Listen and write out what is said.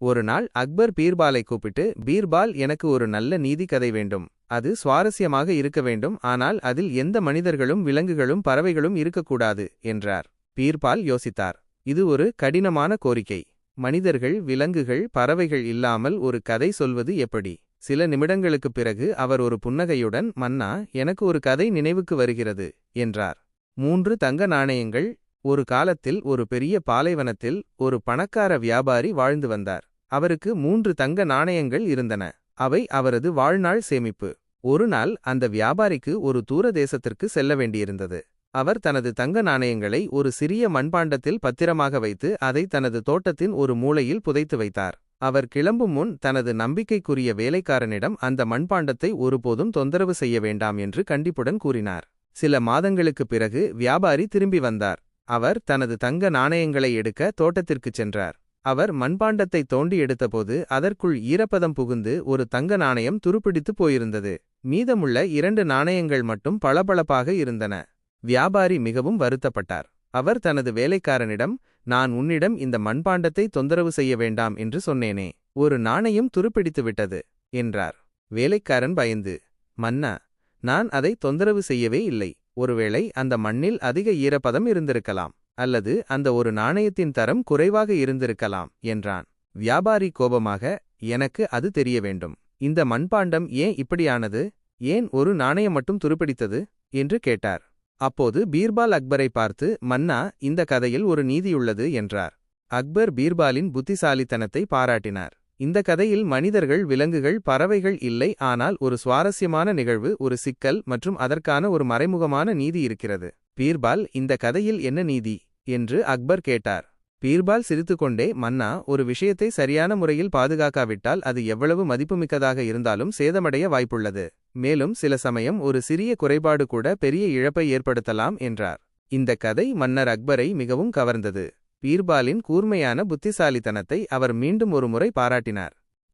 ஒரு நாள் அக்பர் பீர்பாலை கூப்பிட்டு பீர்பால் எனக்கு ஒரு நல்ல நீதி கதை வேண்டும். அது சுவாரஸ்யமாக இருக்க வேண்டும். ஆனால் அதில் எந்த மனிதர்களும் விலங்குகளும் பறவைகளும் இருக்கக்கூடாது என்றார். பீர்பால் யோசித்தார். இது ஒரு கடினமான கோரிக்கை. மனிதர்கள் விலங்குகள் பறவைகள் இல்லாமல் ஒரு கதை சொல்வது எப்படி? சில நிமிடங்களுக்குப் பிறகு அவர் ஒரு புன்னகையுடன் மன்னா எனக்கு ஒரு கதை நினைவுக்கு வருகிறது என்றார். மூன்று தங்க நாணயங்கள். ஒரு காலத்தில் ஒரு பெரிய பாலைவனத்தில் ஒரு பணக்கார வியாபாரி வாழ்ந்து வந்தார். அவருக்கு மூன்று தங்க நாணயங்கள் இருந்தன. அவை அவரது வாழ்நாள் சேமிப்பு. ஒரு நாள் அந்த வியாபாரிக்கு ஒரு தூர தேசத்திற்கு செல்ல வேண்டியிருந்தது. அவர் தனது தங்க நாணயங்களை ஒரு சிறிய மண்பாண்டத்தில் பத்திரமாக வைத்து அதை தனது தோட்டத்தின் ஒரு மூலையில் புதைத்து வைத்தார். அவர் கிளம்பும் முன் தனது நம்பிக்கைக்குரிய வேலைக்காரனிடம் அந்த மண்பாண்டத்தை ஒருபோதும் தொந்தரவு செய்ய வேண்டாம் என்று கண்டிப்புடன் கூறினார். சில மாதங்களுக்குப் பிறகு வியாபாரி திரும்பி வந்தார். அவர் தனது தங்க நாணயங்களை எடுக்க தோட்டத்திற்குச் சென்றார். அவர் மண்பாண்டத்தை தோண்டி எடுத்தபோது அதற்குள் ஈரப்பதம் புகுந்து ஒரு தங்க நாணயம் துருப்பிடித்துப் போயிருந்தது. மீதமுள்ள இரண்டு நாணயங்கள் மட்டும் பளபளப்பாக இருந்தன. வியாபாரி மிகவும் வருத்தப்பட்டார். அவர் தனது வேலைக்காரனிடம் நான் உன்னிடம் இந்த மண்பாண்டத்தை தொந்தரவு செய்ய வேண்டாம் என்று சொன்னேனே ஒரு நாணயம் துருப்பிடித்து விட்டது என்றார். வேலைக்காரன் பயந்து மன்னா நான் அதை தொந்தரவு செய்யவே இல்லை. ஒருவேளை அந்த மண்ணில் அதிக ஈரப்பதம் இருந்திருக்கலாம். அல்லது அந்த ஒரு நாணயத்தின் தரம் குறைவாக இருந்திருக்கலாம் என்றான். வியாபாரி கோபமாக எனக்கு அது தெரிய வேண்டும். இந்த மண்பாண்டம் ஏன் இப்படியானது? ஏன் ஒரு நாணயம் மட்டும் துருப்பிடித்தது? என்று கேட்டார். அப்போது பீர்பால் அக்பரை பார்த்து மன்னா இந்த கதையில் ஒரு நீதியுள்ளது என்றார். அக்பர் பீர்பாலின் புத்திசாலித்தனத்தை பாராட்டினார். இந்த கதையில் மனிதர்கள் விலங்குகள் பறவைகள் இல்லை ஆனால் ஒரு சுவாரஸ்யமான நிகழ்வு ஒரு சிக்கல் மற்றும் அதற்கான ஒரு மறைமுகமான நீதி இருக்கிறது. பீர்பால் இந்த கதையில் என்ன நீதி? என்று அக்பர் கேட்டார். பீர்பால் சிரித்துக்கொண்டே மன்னா ஒரு விஷயத்தை சரியான முறையில் பாதுகாக்காவிட்டால் அது எவ்வளவு மதிப்புமிக்கதாக இருந்தாலும் சேதமடைய வாய்ப்புள்ளது. மேலும் சில சமயம் ஒரு சிறிய குறைபாடு கூட பெரிய இழப்பை ஏற்படுத்தலாம் என்றார். இந்த கதை மன்னர் அக்பரை மிகவும் கவர்ந்தது. பீர்பாலின் கூர்மையான புத்திசாலித்தனத்தை அவர் மீண்டும் ஒருமுறை பாராட்டினார்.